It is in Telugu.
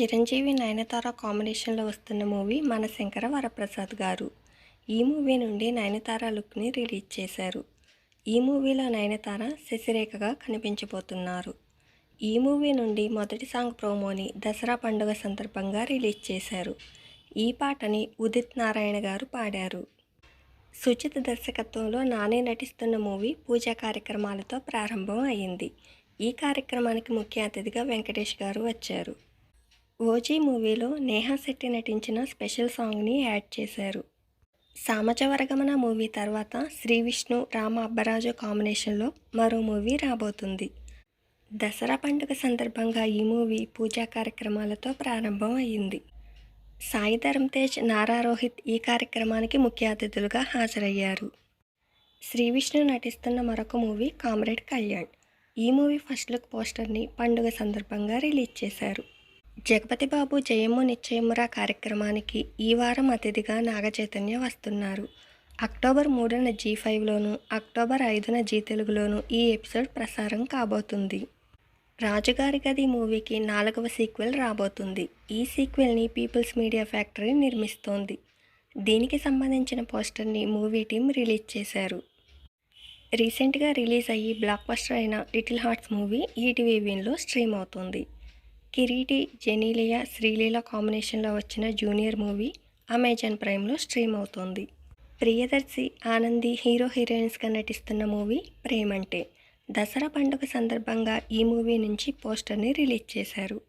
చిరంజీవి నయనతార కాంబినేషన్లో వస్తున్న మూవీ మన శంకర వరప్రసాద్ గారు. ఈ మూవీ నుండి నయనతార లుక్ని రిలీజ్ చేశారు. ఈ మూవీలో నయనతార శశిరేఖగా కనిపించబోతున్నారు. ఈ మూవీ నుండి మొదటి సాంగ్ ప్రోమోని దసరా పండుగ సందర్భంగా రిలీజ్ చేశారు. ఈ పాటని ఉదిత్ నారాయణ గారు పాడారు. సుచిత్ దర్శకత్వంలో నాని నటిస్తున్న మూవీ పూజా కార్యక్రమాలతో ప్రారంభం అయింది. ఈ కార్యక్రమానికి ముఖ్య అతిథిగా వెంకటేష్ గారు వచ్చారు. ఓజీ మూవీలో నేహా శెట్టి నటించిన స్పెషల్ సాంగ్ని యాడ్ చేశారు. సామచవరగమన మూవీ తర్వాత శ్రీ విష్ణు రామ అబ్బరాజు కాంబినేషన్లో మరో మూవీ రాబోతుంది. దసరా పండుగ సందర్భంగా ఈ మూవీ పూజా కార్యక్రమాలతో ప్రారంభం అయ్యింది. సాయి ధరమ్ తేజ్ నారా రోహిత్ ఈ కార్యక్రమానికి ముఖ్య అతిథులుగా హాజరయ్యారు. శ్రీ విష్ణు నటిస్తున్న మరొక మూవీ కామ్రేడ్ కళ్యాణ్. ఈ మూవీ ఫస్ట్ లుక్ పోస్టర్ని పండుగ సందర్భంగా రిలీజ్ చేశారు. జగపతి బాబు జయము నిశ్చయమురా కార్యక్రమానికి ఈ వారం అతిథిగా నాగచైతన్య వస్తున్నారు. అక్టోబర్ మూడున జీ ఫైవ్లోను అక్టోబర్ ఐదున జీ తెలుగులోను ఈ ఎపిసోడ్ ప్రసారం కాబోతుంది. రాజుగారి గది మూవీకి నాలుగవ సీక్వెల్ రాబోతుంది. ఈ సీక్వెల్ని పీపుల్స్ మీడియా ఫ్యాక్టరీ నిర్మిస్తోంది. దీనికి సంబంధించిన పోస్టర్ని మూవీ టీం రిలీజ్ చేశారు. రీసెంట్గా రిలీజ్ అయ్యి బ్లాక్ బస్టర్ అయిన లిటిల్ హార్ట్స్ మూవీ ఈటీవీ విన్లో స్ట్రీమ్ అవుతుంది. కిరీటి జెనీలియా శ్రీలీల కాంబినేషన్లో వచ్చిన జూనియర్ మూవీ అమెజాన్ ప్రైమ్లో స్ట్రీమ్ అవుతోంది. ప్రియదర్శి ఆనంది హీరో హీరోయిన్స్గా నటిస్తున్న మూవీ ప్రేమంటే. దసరా పండుగ సందర్భంగా ఈ మూవీ నుంచి పోస్టర్ని రిలీజ్ చేశారు.